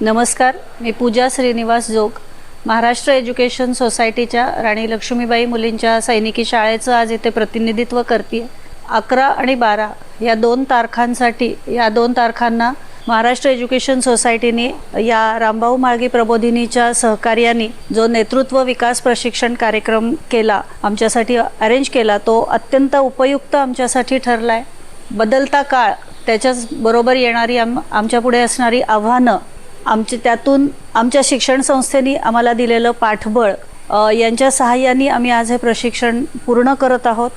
नमस्कार मी पूजा श्रीनिवास जोग. महाराष्ट्र एज्युकेशन सोसायटीच्या राणी लक्ष्मीबाई मुलींच्या सैनिकी शाळेचं आज इथे प्रतिनिधित्व करते अकरा आणि बारा या दोन तारखांसाठी या दोन तारखांना महाराष्ट्र एज्युकेशन सोसायटीने या रामभाऊ माळगी प्रबोधिनीच्या सहकार्याने जो नेतृत्व विकास प्रशिक्षण कार्यक्रम केला आमच्यासाठी अरेंज केला तो अत्यंत उपयुक्त आमच्यासाठी ठरला आहे बदलता काळ त्याच्याच बरोबर येणारी आम आमच्यापुढे असणारी आव्हानं आमचे त्यातून आमच्या शिक्षण संस्थेने आम्हाला दिलेलं पाठबळ यांच्या सहाय्याने आम्ही आज हे प्रशिक्षण पूर्ण करत आहोत.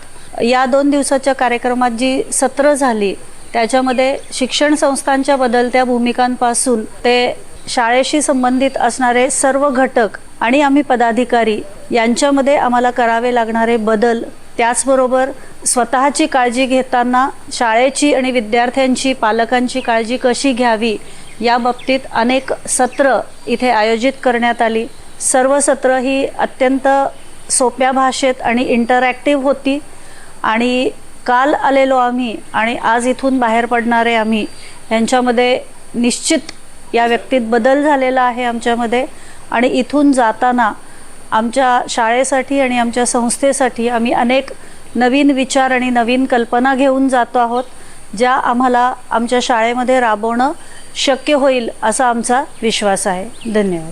या दोन दिवसाच्या कार्यक्रमात जी सत्र झाली त्याच्यामध्ये शिक्षण संस्थांच्या बदलत्या भूमिकांपासून ते शाळेशी संबंधित असणारे सर्व घटक आणि आम्ही पदाधिकारी यांच्यामध्ये आम्हाला करावे लागणारे बदल त्याचबरोबर स्वतःची काळजी घेताना शाळेची आणि विद्यार्थ्यांची पालकांची काळजी कशी घ्यावी या बाबतीत अनेक सत्र इथे आयोजित करण्यात आली. सर्व सत्र ही अत्यंत सोप्या भाषेत आणि इंटरॅक्टिव्ह होती आणि काल आलेलो आम्ही आणि आज इथून बाहेर पडणारे आम्ही यांच्यामध्ये निश्चित या व्यक्तीत बदल झालेला आहे आमच्यामध्ये आणि इथून जाताना आमच्या शाळेसाठी आणि आमच्या संस्थेसाठी आम्ही अनेक नवीन विचार आणि नवीन कल्पना घेऊन जातो आहोत ज्या आम्हाला आमच्या शाळेमध्ये राबवणं शक्य होईल असा आमचा विश्वास आहे. धन्यवाद.